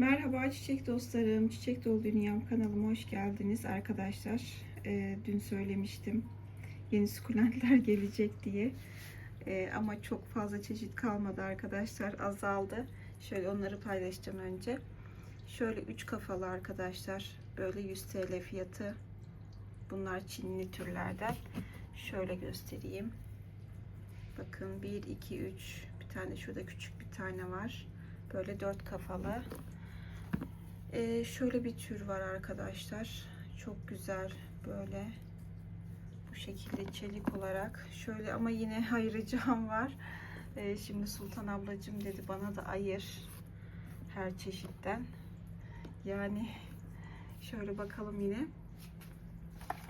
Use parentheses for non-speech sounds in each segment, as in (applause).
Merhaba çiçek dostlarım, Çiçek Dolu Dünyam kanalıma hoş geldiniz arkadaşlar. Ee, dün söylemiştim yeni sukulentler (laughs) gelecek diye. Ee, ama çok fazla çeşit kalmadı arkadaşlar, azaldı. Şöyle onları paylaşacağım önce. Şöyle üç kafalı arkadaşlar, böyle 100 TL fiyatı. Bunlar Çinli türlerden. Şöyle göstereyim. Bakın 1, 2, 3, bir tane şurada küçük bir tane var. Böyle dört kafalı. Ee, şöyle bir tür var arkadaşlar. Çok güzel böyle bu şekilde çelik olarak. Şöyle ama yine (laughs) ayıracağım var. Ee, şimdi Sultan ablacığım dedi bana da ayır her çeşitten. Yani şöyle bakalım yine.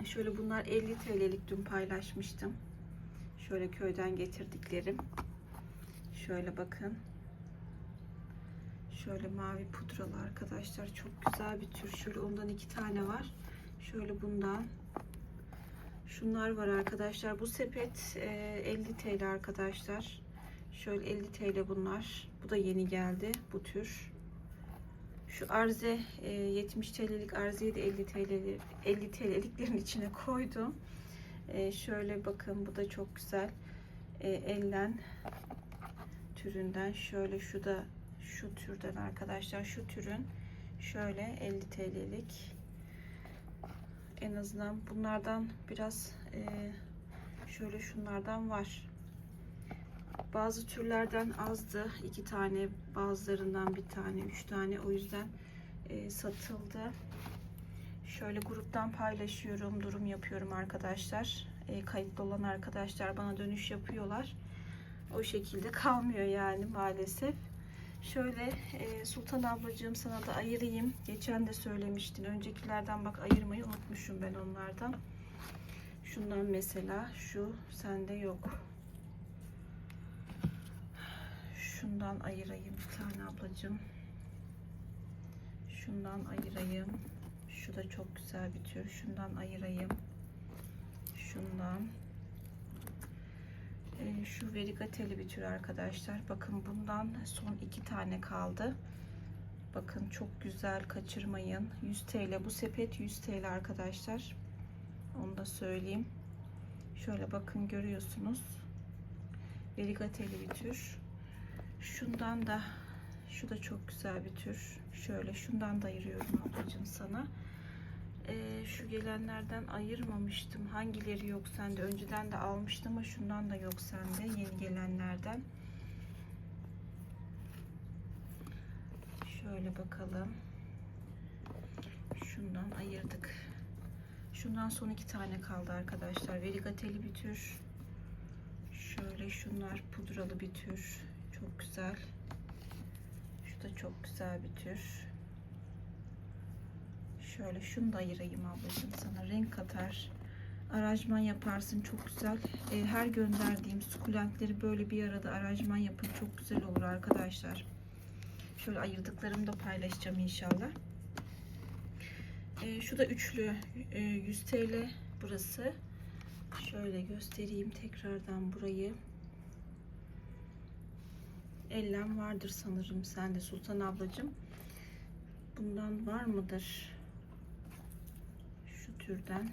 Şöyle bunlar 50 TL'lik dün paylaşmıştım. Şöyle köyden getirdiklerim. Şöyle bakın. Şöyle mavi pudralı arkadaşlar. Çok güzel bir tür. Şöyle ondan iki tane var. Şöyle bundan. Şunlar var arkadaşlar. Bu sepet e, 50 TL arkadaşlar. Şöyle 50 TL bunlar. Bu da yeni geldi bu tür. Şu arze e, 70 TL'lik arzeyi de 50 TL 50 TL'liklerin içine koydum. E, şöyle bakın bu da çok güzel. E, ellen türünden şöyle şu da şu türden arkadaşlar şu türün şöyle 50 TL'lik en azından bunlardan biraz e, şöyle şunlardan var. Bazı türlerden azdı. İki tane bazılarından bir tane üç tane. O yüzden e, satıldı. Şöyle gruptan paylaşıyorum durum yapıyorum arkadaşlar. E, kayıtlı olan arkadaşlar bana dönüş yapıyorlar. O şekilde kalmıyor yani maalesef Şöyle e, Sultan ablacığım sana da ayırayım. Geçen de söylemiştin. Öncekilerden bak ayırmayı unutmuşum ben onlardan. Şundan mesela şu sende yok. Şundan ayırayım bir tane ablacığım. Şundan ayırayım. Şu da çok güzel bir tür. Şundan ayırayım. Şundan. Ee, şu verigateli bir tür arkadaşlar. Bakın bundan son iki tane kaldı. Bakın çok güzel kaçırmayın. 100 TL bu sepet 100 TL arkadaşlar. Onu da söyleyeyim. Şöyle bakın görüyorsunuz. Verigateli bir tür. Şundan da şu da çok güzel bir tür. Şöyle şundan da ayırıyorum ablacığım sana. Ee, şu gelenlerden ayırmamıştım. Hangileri yok sende? Önceden de almıştım ama şundan da yok sende. Yeni gelenlerden. Şöyle bakalım. Şundan ayırdık. Şundan son iki tane kaldı arkadaşlar. Verigateli bir tür. Şöyle şunlar pudralı bir tür. Çok güzel. Şu da çok güzel bir tür. Şöyle şunu da ayırayım ablacığım sana. Renk katar. Aracman yaparsın. Çok güzel. E, her gönderdiğim sukulentleri böyle bir arada aracman yapın. Çok güzel olur arkadaşlar. Şöyle ayırdıklarımı da paylaşacağım inşallah. E, şu da üçlü. E, 100 TL burası. Şöyle göstereyim tekrardan burayı. Ellem vardır sanırım sende Sultan ablacığım. Bundan var mıdır? Türden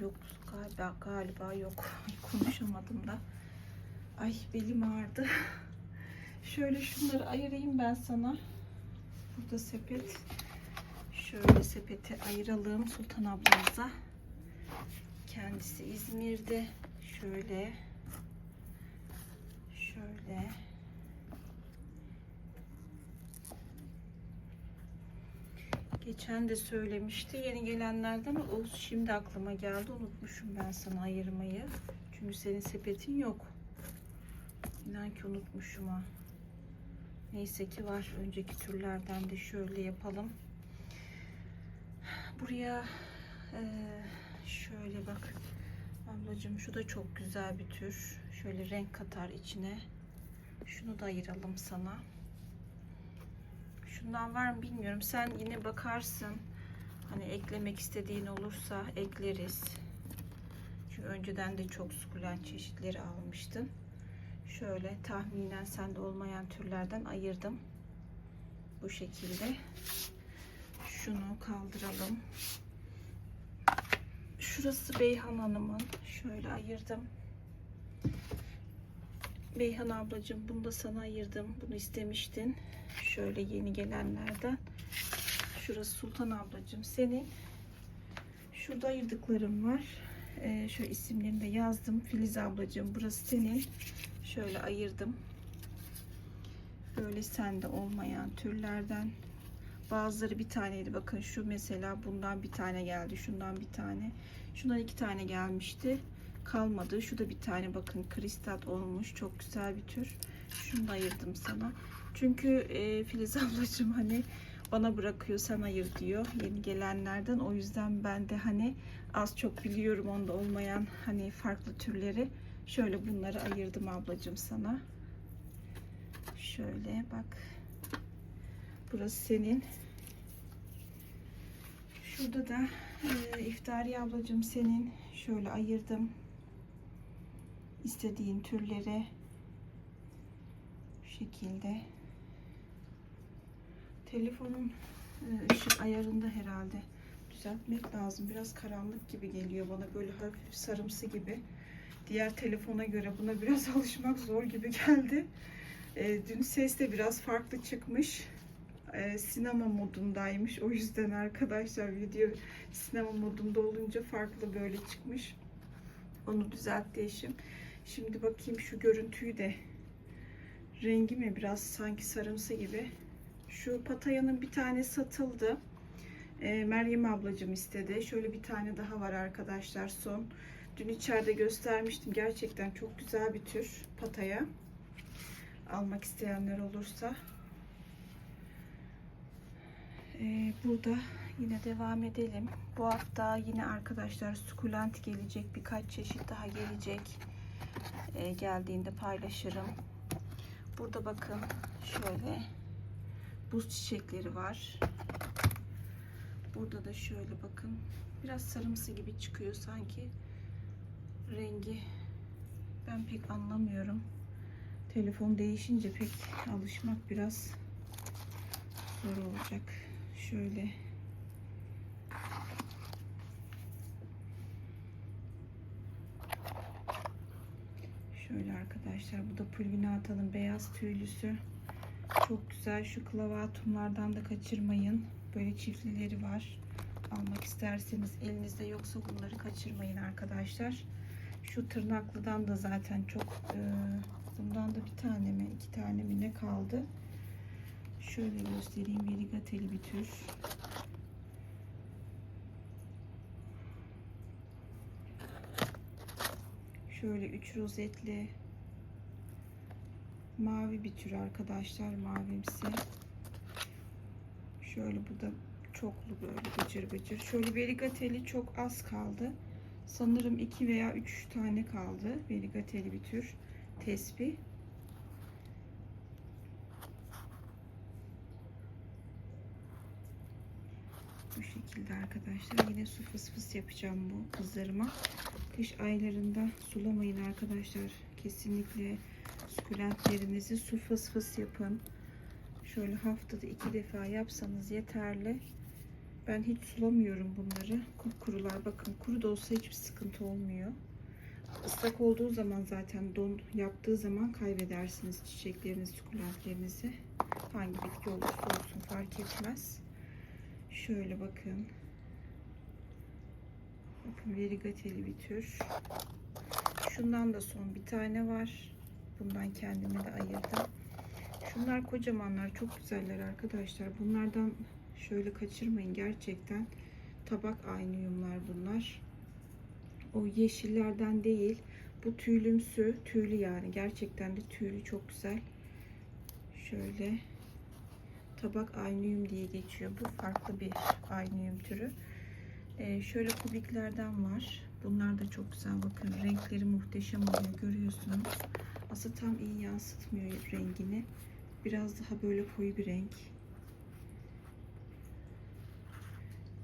yok galiba galiba yok. (laughs) Konuşamadım da. Ay belim ağrıdı. (laughs) Şöyle şunları ayırayım ben sana. Burada sepet. Şöyle sepeti ayıralım Sultan ablamıza. Kendisi İzmir'de. Şöyle. Şöyle. Geçen de söylemişti yeni gelenlerden o şimdi aklıma geldi unutmuşum ben sana ayırmayı. Çünkü senin sepetin yok. İnan ki unutmuşum ha. Neyse ki var. Önceki türlerden de şöyle yapalım. Buraya e, şöyle bak. Ablacığım şu da çok güzel bir tür. Şöyle renk katar içine. Şunu da ayıralım sana. Şundan var mı bilmiyorum. Sen yine bakarsın. Hani eklemek istediğin olursa ekleriz. Çünkü önceden de çok sukulent çeşitleri almıştım. Şöyle tahminen sende olmayan türlerden ayırdım. bu şekilde. Şunu kaldıralım. Şurası Beyhan Hanım'ın. Şöyle ayırdım. Beyhan ablacığım bunu da sana ayırdım. Bunu istemiştin. Şöyle yeni gelenlerden. Şurası Sultan ablacığım senin. Şurada ayırdıklarım var. Ee, şöyle isimlerini de yazdım. Filiz ablacığım burası senin. Şöyle ayırdım. Böyle sende olmayan türlerden. Bazıları bir taneydi. Bakın şu mesela bundan bir tane geldi. Şundan bir tane. Şundan iki tane gelmişti. Kalmadı. Şu da bir tane bakın kristal olmuş. Çok güzel bir tür. Şunu da ayırdım sana. Çünkü e, Filiz (laughs) ablacığım hani bana bırakıyor sen ayır diyor yeni gelenlerden. O yüzden ben de hani az çok biliyorum onda olmayan hani farklı türleri. Şöyle bunları ayırdım ablacığım sana. Şöyle bak. Burası senin. Şurada da e, iftari ablacığım senin. Şöyle ayırdım. İstediğin türleri şu şekilde. Telefonun e, ışık ayarında herhalde düzeltmek lazım. Biraz karanlık gibi geliyor bana böyle hafif sarımsı gibi. Diğer telefona göre buna biraz (laughs) alışmak zor gibi geldi. E, dün ses de biraz farklı çıkmış. E, sinema modundaymış. O yüzden arkadaşlar video sinema modunda olunca farklı böyle çıkmış. Onu düzeltti eşim. Şimdi bakayım şu görüntüyü de rengi mi biraz sanki sarımsı gibi. Şu patayanın bir tane satıldı. E, Meryem ablacığım istedi. Şöyle bir tane daha var arkadaşlar son. Dün içeride göstermiştim. Gerçekten çok güzel bir tür pataya. Almak isteyenler olursa. E, burada yine devam edelim. Bu hafta yine arkadaşlar sukulent gelecek. Birkaç çeşit daha gelecek. E, geldiğinde paylaşırım. Burada bakın şöyle buz çiçekleri var. Burada da şöyle bakın. Biraz sarımsı gibi çıkıyor sanki. Rengi ben pek anlamıyorum. Telefon değişince pek alışmak biraz zor olacak. Şöyle Şöyle arkadaşlar bu da pulvinatanın beyaz tüylüsü. Çok güzel şu klavatumlardan da kaçırmayın. Böyle çiftlileri var. Almak isterseniz elinizde yoksa bunları kaçırmayın arkadaşlar. Şu tırnaklıdan da zaten çok e, bundan da bir tane mi iki tane mi ne kaldı. Şöyle göstereyim verigateli bir tür. Şöyle üç rozetli mavi bir tür arkadaşlar mavimsi. Şöyle bu da çoklu böyle bıcır bıcır. Şöyle verigateli çok az kaldı. Sanırım iki veya üç tane kaldı. Verigateli bir tür tesbih. Bu şekilde arkadaşlar. Yine su fıs fıs yapacağım bu kızlarıma. Kış aylarında sulamayın arkadaşlar. Kesinlikle sukulentlerinizi su fıs fıs yapın. Şöyle haftada iki defa yapsanız yeterli. Ben hiç sulamıyorum bunları. Kurular bakın kuru da olsa hiçbir sıkıntı olmuyor. Islak olduğu zaman zaten don yaptığı zaman kaybedersiniz çiçeklerinizi, sukulentlerinizi. Hangi bitki olursa olsun fark etmez. Şöyle bakın. Bakın verigateli bir tür. Şundan da son bir tane var. Bundan kendime de ayırdım. Şunlar kocamanlar. Çok güzeller arkadaşlar. Bunlardan şöyle kaçırmayın. Gerçekten tabak aynıyumlar bunlar. O yeşillerden değil. Bu tüylümsü. Tüylü yani. Gerçekten de tüylü çok güzel. Şöyle tabak aynıyum diye geçiyor. Bu farklı bir aynıyum türü. Ee, şöyle kubiklerden var. Bunlar da çok güzel. Bakın renkleri muhteşem oluyor. Görüyorsunuz. Aslında tam iyi yansıtmıyor rengini. Biraz daha böyle koyu bir renk.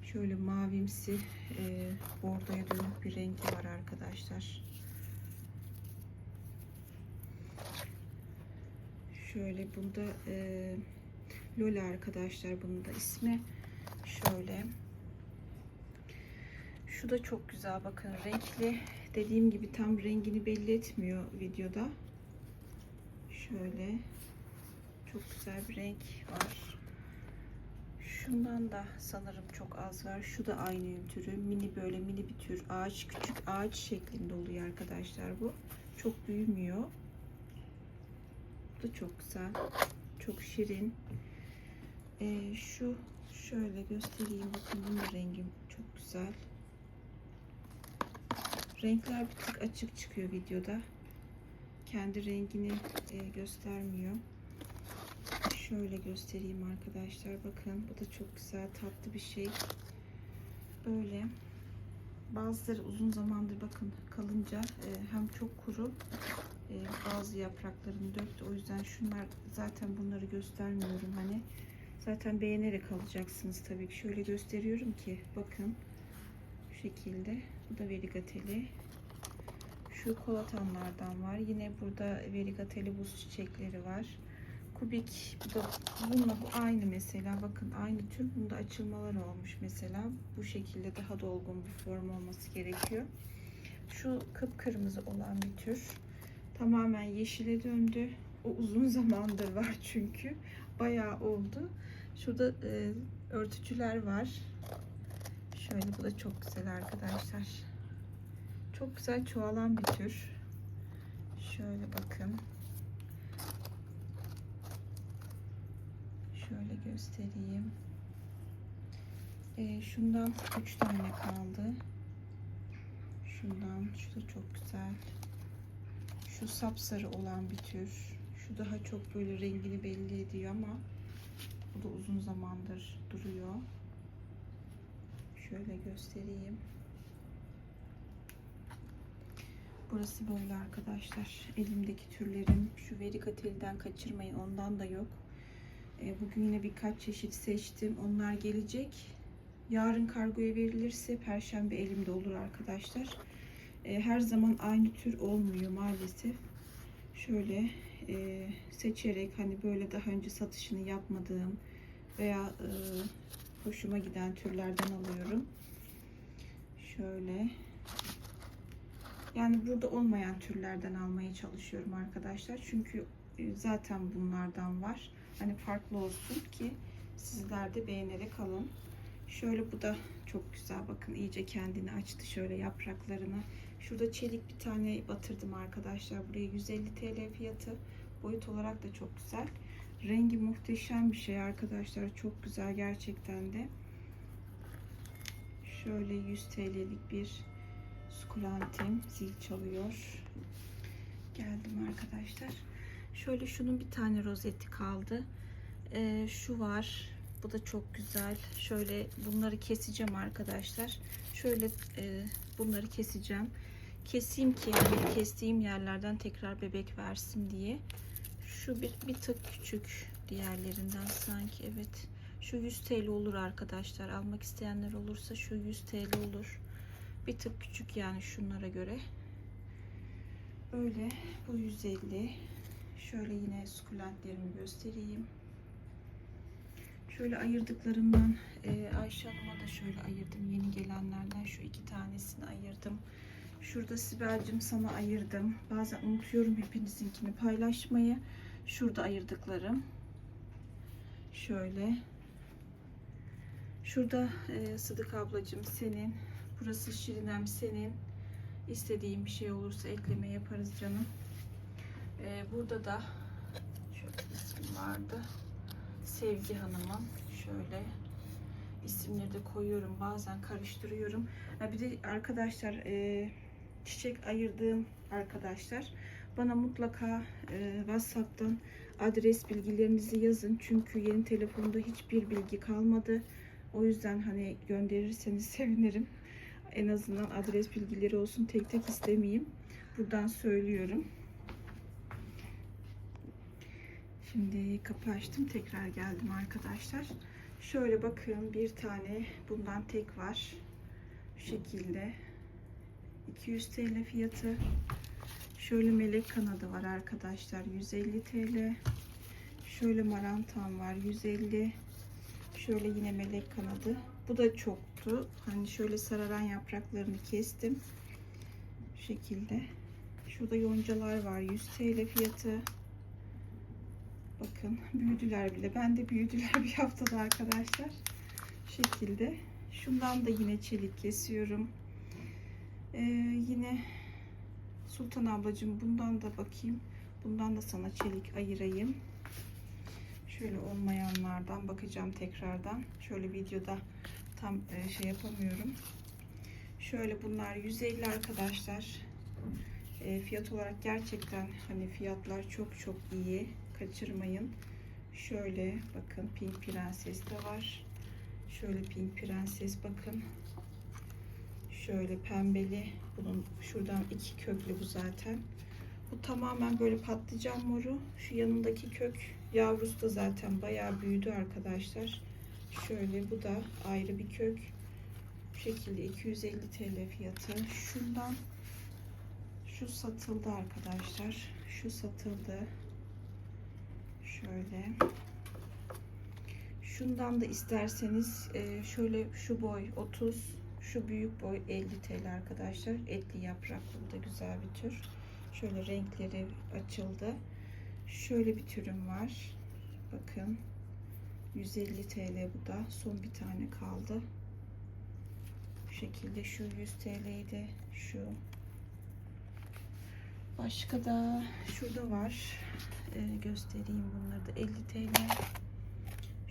Şöyle mavimsi e, bordoya dönük bir rengi var arkadaşlar. Şöyle bunda e, Lola arkadaşlar bunun da ismi. Şöyle. Şu da çok güzel bakın renkli. Dediğim gibi tam rengini belli etmiyor videoda. Şöyle. Çok güzel bir renk var. Şundan da sanırım çok az var. Şu da aynı türü. Mini böyle mini bir tür. Ağaç küçük ağaç şeklinde oluyor arkadaşlar bu. Çok büyümüyor. Bu da çok güzel. Çok şirin. Ee, şu şöyle göstereyim. Bakın bunun rengi çok güzel. Renkler bir tık açık çıkıyor videoda. Kendi rengini e, göstermiyor. Şöyle göstereyim arkadaşlar. Bakın bu da çok güzel tatlı bir şey. Böyle. Bazıları uzun zamandır bakın kalınca e, hem çok kuru e, bazı yapraklarını döktü. O yüzden şunlar zaten bunları göstermiyorum hani. Zaten beğenerek alacaksınız tabii ki. Şöyle gösteriyorum ki bakın. Şu şekilde. Bu da verigateli. Şu kolatanlardan var. Yine burada verigateli buz çiçekleri var. Kubik bu da bununla bu aynı mesela. Bakın aynı tür. Bunda açılmalar olmuş mesela. Bu şekilde daha dolgun bir form olması gerekiyor. Şu kıpkırmızı olan bir tür. Tamamen yeşile döndü. O uzun (laughs) zamandır var çünkü. Bayağı oldu. Şurada e, örtücüler var. Şöyle bu da çok güzel arkadaşlar. Çok güzel çoğalan bir tür. Şöyle bakın. Şöyle göstereyim. Ee, şundan 3 tane kaldı. Şundan. Şu da çok güzel. Şu sapsarı olan bir tür. Şu daha çok böyle rengini belli ediyor ama bu da uzun zamandır duruyor. Şöyle göstereyim. Burası böyle arkadaşlar. Elimdeki türlerim. Şu verikateliden kaçırmayın. Ondan da yok. E, bugün yine birkaç çeşit seçtim. Onlar gelecek. Yarın kargoya verilirse perşembe elimde olur arkadaşlar. E, her zaman aynı tür olmuyor maalesef. Şöyle e, seçerek hani böyle daha önce satışını yapmadığım veya e, hoşuma giden türlerden alıyorum. Şöyle yani burada olmayan türlerden almaya çalışıyorum arkadaşlar. Çünkü e, zaten bunlardan var. Hani farklı olsun ki sizler de beğenerek alın. Şöyle bu da çok güzel. Bakın iyice kendini açtı şöyle yapraklarını. Şurada çelik bir tane batırdım arkadaşlar. Buraya 150 TL fiyatı. Boyut olarak da çok güzel. Rengi muhteşem bir şey arkadaşlar. Çok güzel gerçekten de. Şöyle 100 TL'lik bir sukulentim zil çalıyor. Geldim arkadaşlar. Şöyle şunun bir tane rozeti kaldı. Ee, şu var. Bu da çok güzel. Şöyle bunları keseceğim arkadaşlar. Şöyle e, bunları keseceğim. Keseyim ki yani kestiğim yerlerden tekrar bebek versin diye. Şu bir, bir tık küçük diğerlerinden sanki. Evet. Şu 100 TL olur arkadaşlar. Almak isteyenler olursa şu 100 TL olur. Bir tık küçük yani şunlara göre. Öyle. Bu 150. Şöyle yine sukulentlerimi göstereyim. Şöyle ayırdıklarımdan e, Ayşe Hanım'a da şöyle ayırdım. Yeni gelenlerden şu iki tanesini ayırdım. Şurada Sibel'cim sana ayırdım. Bazen unutuyorum hepinizinkini paylaşmayı. Şurada ayırdıklarım. Şöyle. Şurada e, Sıdık ablacığım senin. Burası Şirinem senin. İstediğin bir şey olursa ekleme yaparız canım. E, burada da şöyle isim vardı. Sevgi Hanım'ın şöyle isimleri de koyuyorum. Bazen karıştırıyorum. Ha, bir de arkadaşlar e, çiçek ayırdığım arkadaşlar bana mutlaka e, WhatsApp'tan adres bilgilerinizi yazın. Çünkü yeni telefonda hiçbir bilgi kalmadı. O yüzden hani gönderirseniz (laughs) sevinirim. En azından adres bilgileri olsun. Tek tek istemeyeyim. Buradan söylüyorum. Şimdi kapı açtım. Tekrar geldim arkadaşlar. Şöyle bakın bir tane bundan tek var. Şu şekilde. 200 TL fiyatı. Şöyle melek kanadı var arkadaşlar. 150 TL. Şöyle marantam var 150. Şöyle yine melek kanadı. Bu da çoktu. Hani şöyle sararan yapraklarını kestim. Şu şekilde. Şurada yoncalar var 100 TL fiyatı. Bakın büyüdüler bile. Ben de büyüdüler bir haftada arkadaşlar. Şu şekilde. Şundan da yine çelik kesiyorum. Ee, yine Sultan ablacığım bundan da bakayım. Bundan da sana çelik ayırayım. Şöyle olmayanlardan bakacağım tekrardan. Şöyle videoda tam e, şey yapamıyorum. Şöyle bunlar 150 arkadaşlar. E, fiyat olarak gerçekten hani fiyatlar çok çok iyi. Kaçırmayın. Şöyle bakın Pink Prenses de var. Şöyle Pink Prenses bakın. Şöyle pembeli. Bunun şuradan iki köklü bu zaten. Bu tamamen böyle patlıcan moru. Şu yanındaki kök yavrusu da zaten bayağı büyüdü arkadaşlar. Şöyle bu da ayrı bir kök. Bu şekilde 250 TL fiyatı. Şundan şu satıldı arkadaşlar. Şu satıldı. Şöyle. Şundan da isterseniz e, şöyle şu boy 30, şu büyük boy 50 TL arkadaşlar. Etli yapraklı bu da güzel bir tür. Şöyle renkleri açıldı. Şöyle bir türüm var. Bakın. 150 TL bu da. Son bir tane kaldı. Bu şekilde şu 100 TL'ydi. Şu. Başka da şurada var. Ee, göstereyim bunları da 50 TL.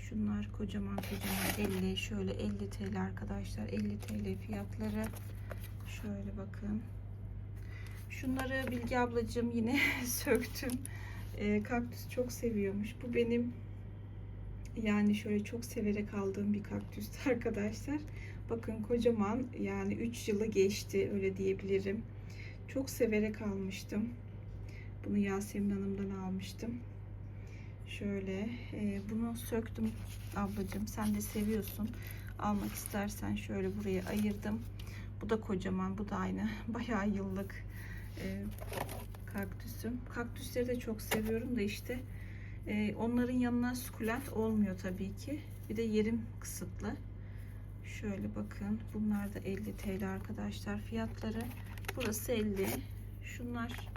Şunlar kocaman kocaman 50. Şöyle 50 TL arkadaşlar. 50 TL fiyatları. Şöyle bakın. Şunları Bilge ablacığım yine (laughs) söktüm. Ee, kaktüs çok seviyormuş. Bu benim yani şöyle çok severek aldığım bir kaktüstü (laughs) arkadaşlar. Bakın kocaman yani 3 yılı geçti öyle diyebilirim. Çok severek almıştım. Bunu Yasemin Hanım'dan almıştım. Şöyle e, bunu söktüm ablacığım. Sen de seviyorsun. Almak istersen şöyle buraya ayırdım. Bu da kocaman. Bu da aynı. (laughs) Bayağı yıllık e, kaktüsüm. Kaktüsleri de çok seviyorum da işte e, onların yanına sukulent olmuyor tabii ki. Bir de yerim kısıtlı. Şöyle bakın. Bunlar da 50 TL arkadaşlar fiyatları. Burası 50. Şunlar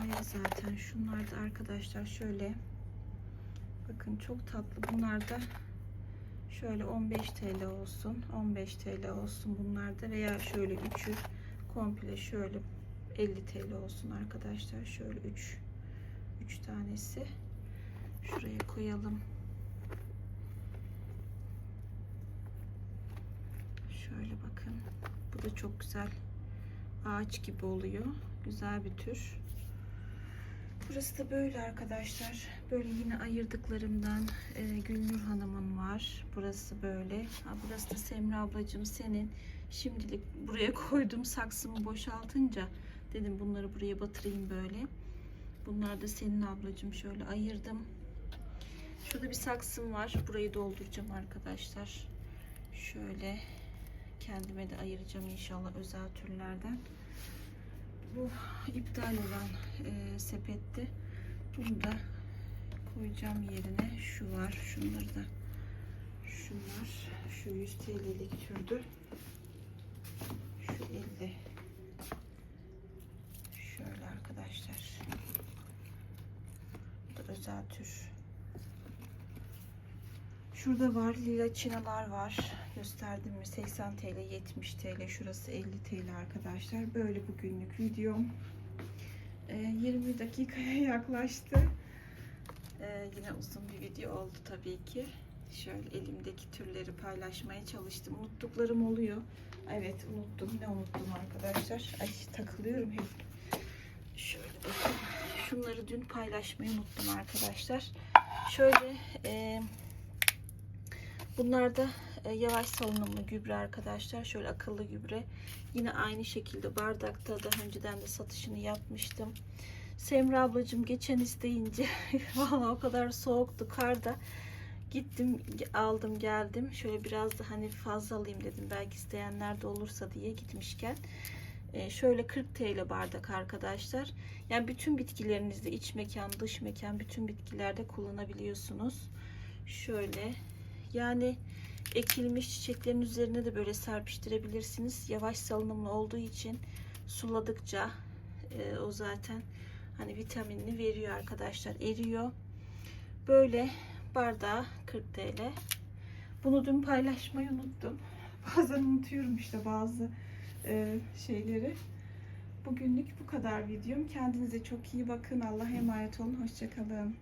ayrı zaten. Şunlar da arkadaşlar şöyle bakın çok tatlı. Bunlar da şöyle 15 TL olsun. 15 TL olsun bunlar da veya şöyle üçü komple şöyle 50 TL olsun arkadaşlar. Şöyle 3 3 tanesi. Şuraya koyalım. Şöyle bakın. Bu da çok güzel. Ağaç gibi oluyor. Güzel bir tür. Burası da böyle arkadaşlar. Böyle yine ayırdıklarımdan e, Gülnur Hanım'ın var. Burası böyle. Ha, burası da Semra ablacığım senin. Şimdilik buraya koydum saksımı boşaltınca dedim bunları buraya batırayım böyle. Bunlar da senin ablacığım şöyle ayırdım. Şurada bir saksım var. Burayı dolduracağım arkadaşlar. Şöyle kendime de ayıracağım inşallah özel türlerden. Bu iptal olan e, sepetti. Bunu da koyacağım yerine. Şu var. Şunları da şunlar. Şu 100 TL'lik türdü. Şu 50. Şöyle arkadaşlar. Bu da özel tür. Şurada var lila çinalar var. Gösterdim mi? 80 TL, 70 TL. Şurası 50 TL arkadaşlar. Böyle bugünlük videom. Ee, 20 dakikaya (laughs) yaklaştı. Ee, yine uzun bir video oldu tabii ki. Şöyle elimdeki türleri paylaşmaya çalıştım. Unuttuklarım oluyor. Evet unuttum. Ne unuttum arkadaşlar? Ay takılıyorum hep. Şöyle bakın. Şunları dün paylaşmayı unuttum arkadaşlar. Şöyle e, bunlar da e, yavaş salınımlı gübre arkadaşlar. Şöyle akıllı gübre. Yine aynı şekilde bardakta daha önceden de satışını yapmıştım. Semra ablacığım geçen isteyince (laughs) valla o kadar soğuktu karda. Gittim aldım geldim. Şöyle biraz da hani fazla alayım dedim. Belki isteyenler de olursa diye gitmişken. E, şöyle 40 TL bardak arkadaşlar. Yani bütün bitkilerinizde iç mekan, dış mekan bütün bitkilerde kullanabiliyorsunuz. Şöyle yani ekilmiş çiçeklerin üzerine de böyle serpiştirebilirsiniz. Yavaş salınımlı olduğu için suladıkça e, o zaten hani vitaminini veriyor arkadaşlar. Eriyor. Böyle bardağı 40 TL. Bunu dün paylaşmayı unuttum. (laughs) Bazen unutuyorum işte bazı e, şeyleri. Bugünlük bu kadar videom. Kendinize çok iyi bakın. Allah'a emanet olun. Hoşçakalın.